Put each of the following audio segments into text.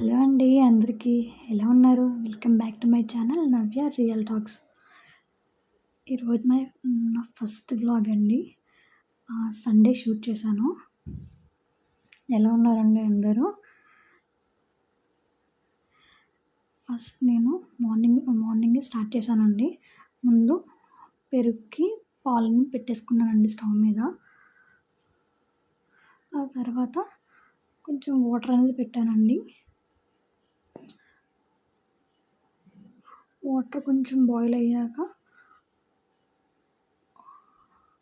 Hello అండి అందరికీ ఎలా ఉన్నారు? Welcome back to my channel Navya real talks. ఈరోజు మై నా ఫస్ట్ బ్లాగ్ అండి. సండే షూట్ చేశాను. ఎలా ఉన్నారండి అందరూ? ఫస్ట్ నేను మార్నింగ్ మార్నింగ్ స్టార్ట్ చేశానండి. ముందు పెరుగుకి పాలను పెట్టేసుకున్నానండి స్టవ్ మీద. ఆ తర్వాత కొంచెం వాటర్ అనేది పెట్టానండి. వాటర్ కొంచెం బాయిల్ అయ్యాక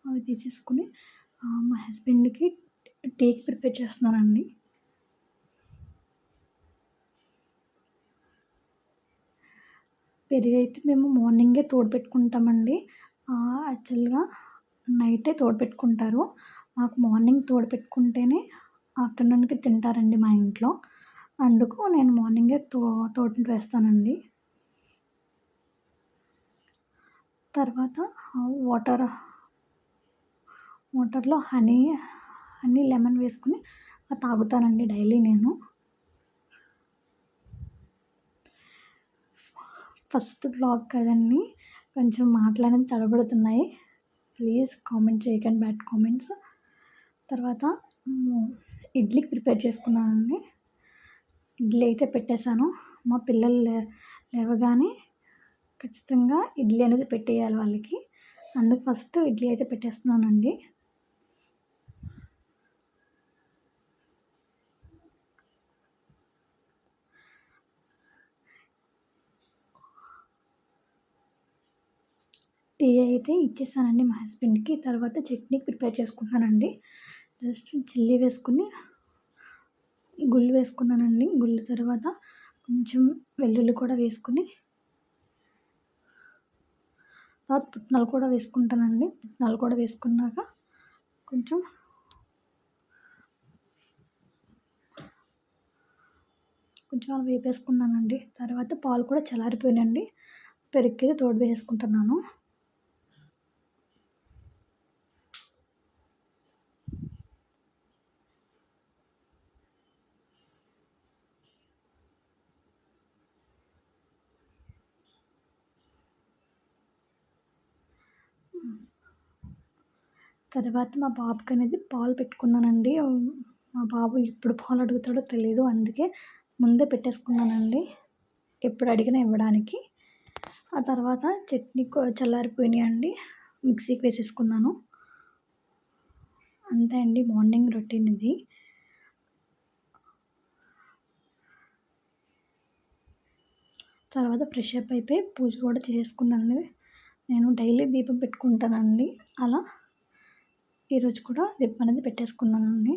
అవి తీసేసుకుని మా హస్బెండ్కి టేక్ ప్రిపేర్ చేస్తున్నానండి. పెరుగు అయితే మేము మార్నింగే తోడు పెట్టుకుంటామండి. యాక్చువల్గా నైటే తోడు పెట్టుకుంటారు. మాకు మార్నింగ్ తోడు పెట్టుకుంటేనే ఆఫ్టర్నూన్కి తింటారండి మా ఇంట్లో. అందుకు నేను మార్నింగే తో తోడు వేస్తానండి. తర్వాత వాటర్ వాటర్లో హనీ హనీ లెమన్ వేసుకుని తాగుతానండి డైలీ నేను. ఫస్ట్ బ్లాగ్ కదండి కొంచెం మాట్లాడేది తడబడుతున్నాయి. ప్లీజ్ కామెంట్ చేయకండి బ్యాడ్ కామెంట్స్. తర్వాత ఇడ్లీకి ప్రిపేర్ చేసుకున్నానండి. ఇడ్లీ అయితే పెట్టేశాను. మా పిల్లలు లేవగానే ఖచ్చితంగా ఇడ్లీ అనేది పెట్టేయాలి వాళ్ళకి. అందుకు ఫస్ట్ ఇడ్లీ అయితే పెట్టేస్తున్నానండి. టీ అయితే ఇచ్చేసానండి మా హస్బెండ్కి. తర్వాత చట్నీ ప్రిపేర్ చేసుకున్నానండి జస్ట్ చిల్లీ వేసుకుని గుళ్ళు వేసుకున్నానండి. గుళ్ళు తర్వాత కొంచెం వెల్లుల్లి కూడా వేసుకుని తర్వాత పుట్నాలు కూడా వేసుకుంటానండి. పుట్నాలు కూడా వేసుకున్నాక కొంచెం కొంచెం అలా వేపేసుకున్నానండి. తర్వాత పాలు కూడా చల్లారిపోయినాయండి. పెరుగుకి తోడు వేసుకుంటున్నాను. తర్వాత మా బాబుకి అనేది పాలు పెట్టుకున్నానండి. మా బాబు ఎప్పుడు పాలు అడుగుతాడో తెలియదు అందుకే ముందే పెట్టేసుకున్నానండి. ఎప్పుడు అడిగినా ఇవ్వడానికి. ఆ తర్వాత చట్నీ చల్లారిపోయినాయి అండి. మిక్సీకి వేసేసుకున్నాను. అంతే అండి మార్నింగ్ రొటీన్ ఇది తర్వాత ఫ్రెష్ అప్ అయిపోయి పూజ కూడా చేసుకున్నాను నేను డైలీ దీపం పెట్టుకుంటానండి. అలా ఈరోజు కూడా దీపం అనేది పెట్టేసుకున్నానండి.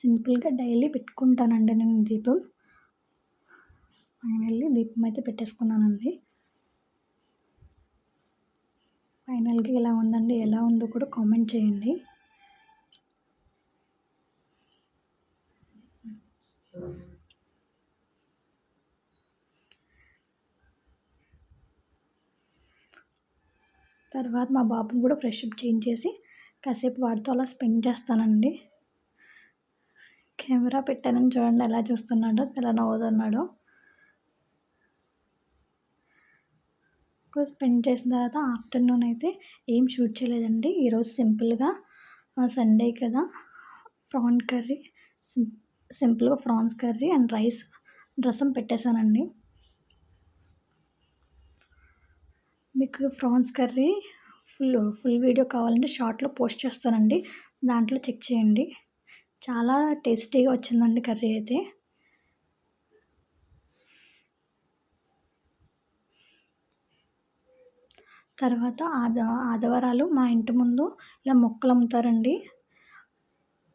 సింపుల్గా డైలీ పెట్టుకుంటానండి నేను దీపం. ఫైనల్లీ దీపం అయితే పెట్టేసుకున్నానండి. ఫైనల్గా ఎలా ఉందండి ఎలా ఉందో కూడా కామెంట్ చేయండి. తర్వాత మా బాబుని కూడా ఫ్రెష్ అప్ చేయించేసి కాసేపు వాడితో అలా స్పెండ్ చేస్తానండి. కెమెరా పెట్టానని చూడండి ఎలా చూస్తున్నాడో ఎలా నవ్వుతున్నాడో. స్పెండ్ చేసిన తర్వాత ఆఫ్టర్నూన్ అయితే ఏం షూట్ చేయలేదండి. ఈరోజు సింపుల్గా సండే కదా ప్రాన్ కర్రీ సింపుల్గా prawns curry and rice rasam పెట్టేశానండి. Egg prawns curry full full video కావాలంటే షార్ట్లో పోస్ట్ చేస్తానండి. దాంట్లో చెక్ చేయండి. చాలా టేస్టీగా వచ్చిందండి కర్రీ అయితే. తర్వాత ఆద ఆదివారాలు మా ఇంటి ముందు ఇలా మొక్కలు అమ్ముతారండి.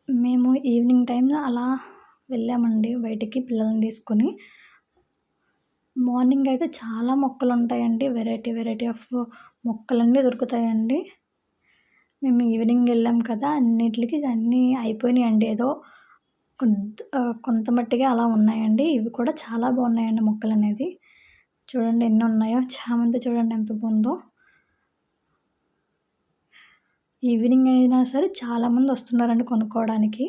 మేము ఈవినింగ్ టైంలో అలా వెళ్ళామండి బయటికి పిల్లల్ని తీసుకొని. మార్నింగ్ అయితే చాలా మొక్కలు ఉంటాయండి వెరైటీ వెరైటీ ఆఫ్ మొక్కలన్నీ దొరుకుతాయండి. మేము ఈవినింగ్ వెళ్ళాం కదా అన్నిటికి అన్నీ అయిపోయినాయండి. ఏదో కొంత మట్టిగా అలా ఉన్నాయండి. ఇవి కూడా చాలా బాగున్నాయండి మొక్కలు అనేది చూడండి ఎన్ని ఉన్నాయో. చామంతి చూడండి ఎంత బాగుందో. ఈవినింగ్ అయినా సరే చాలామంది వస్తున్నారండి కొనుక్కోవడానికి.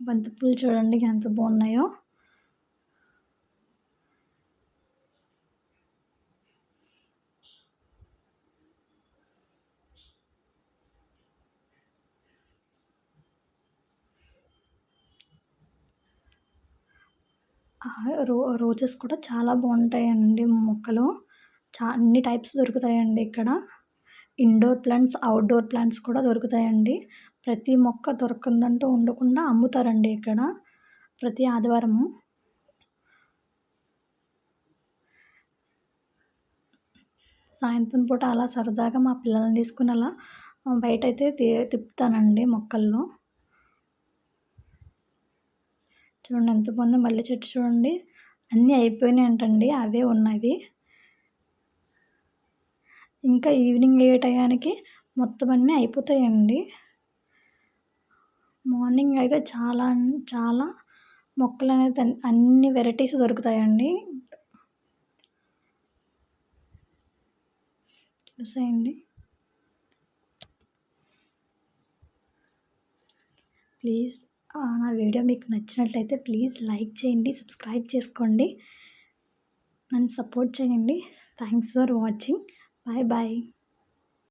బంతిపూలు చూడండి ఎంత బాగున్నాయో. రో రోజెస్ కూడా చాలా బాగుంటాయండి మొక్కలు. చా అన్ని టైప్స్ దొరుకుతాయండి ఇక్కడ. ఇండోర్ ప్లాంట్స్ అవుట్డోర్ ప్లాంట్స్ కూడా దొరుకుతాయండి. ప్రతి మొక్క దొరకందంటూ ఉండకుండా అమ్ముతారండి ఇక్కడ ప్రతి ఆదివారము. సాయంత్రం పూట అలా సరదాగా మా పిల్లల్ని తీసుకుని అలా బయట అయితే తిప్పుతానండి మొక్కల్లో. చూడండి ఎంత బాగుందో మల్లె చెట్టు చూడండి. అన్నీ అయిపోయినాయి అంటండి అవే ఉన్నవి. ఇంకా ఈవినింగ్ అయ్యే టయానికి మొత్తం అన్నీ అయిపోతాయండి. మార్నింగ్ అయితే చాలా చాలా మొక్కలు అనేది అన్ని వెరైటీస్ దొరుకుతాయండి. చూసేయండి. ప్లీజ్. నా వీడియో మీకు నచ్చినట్లయితే ప్లీజ్ లైక్ చేయండి సబ్స్క్రైబ్ చేసుకోండి. నన్ను సపోర్ట్ చేయండి. Thanks for watching. Bye bye.